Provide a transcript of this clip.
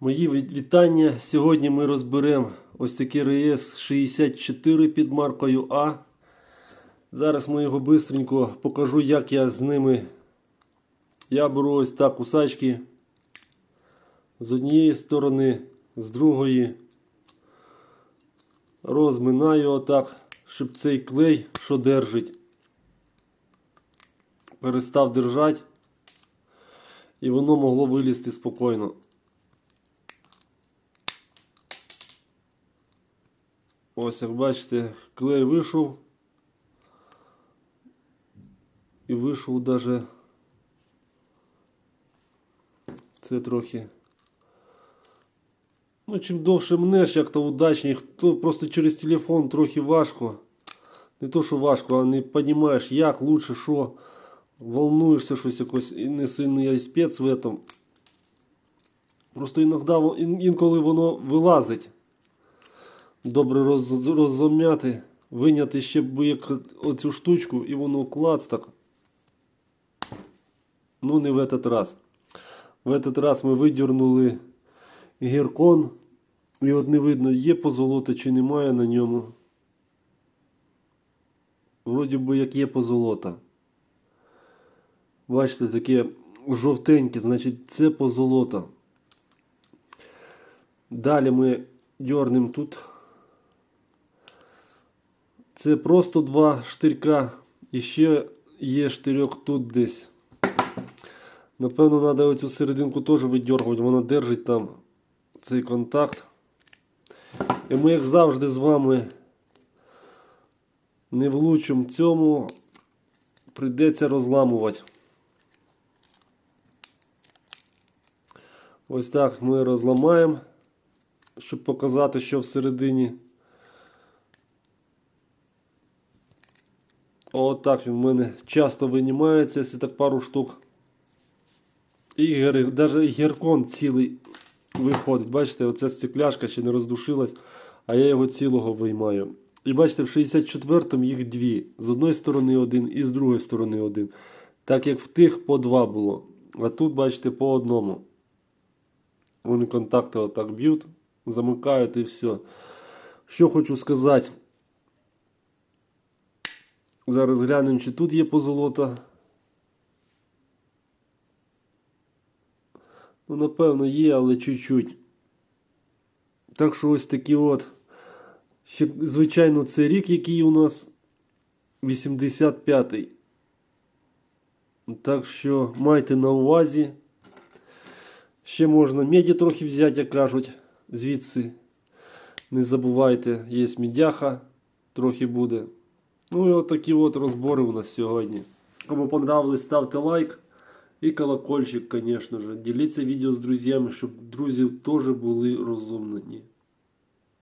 Мої вітання. Сьогодні ми розберемо ось такий РС 64 під маркою А. Зараз ми його бистренько покажу, як я з ними. Я беру ось так кусачки з однієї сторони, з другої. Розминаю отак, щоб цей клей, що держить, перестав держати. І воно могло вилізти спокійно. Ось як бачите, клей вийшов. І вийшов даже. Це трохи. Ну, чим довше мнеш, як то удачніше, то просто через телефон трохи важко. Не то, що важко, а не розумієш, як лучше, що. Волнуєшся щось якось і не сильно я спец в этом. Просто іноді, інколи воно вилазить. Добре роз, розум'яти, виняти ще як оцю штучку і воно клац так. Ну, не в этот раз. В этот раз ми видірнули гіркон. І от не видно, є позолота чи немає на ньому. Вроді би як є позолота. Бачите, таке жовтеньке, значить це позолота. Далі ми дьорнемо тут. Це просто два штирка. І ще є штирьок тут десь. Напевно, треба оцю серединку теж видергувати, вона держить там цей контакт. І ми, як завжди, з вами не влучимо цьому, прийдеться розламувати. Ось так ми розламаємо, щоб показати, що всередині. Отак він в мене часто винімається, якщо так пару штук. І навіть гіркон цілий виходить. Бачите, оця стекляшка ще не роздушилась, а я його цілого виймаю. І бачите, в 64-му їх дві. З одної сторони один і з другої сторони один. Так як в тих по два було. А тут, бачите, по одному. Вони контакти отак б'ють, замикають і все. Що хочу сказати. Зараз глянемо, чи тут є позолота. Ну, напевно, є, але чуть-чуть. Так що ось такі от. Ще, звичайно, це рік, який у нас 85-й. Так що майте на увазі. Ще можна меді трохи взяти, як кажуть, звідси. Не забувайте, є мідяха, трохи буде. Ну і отакі от розбори у нас сьогодні. Кому понравилось, ставте лайк і колокольчик, звісно ж. Діліться відео з друзями, щоб друзі теж були розумні.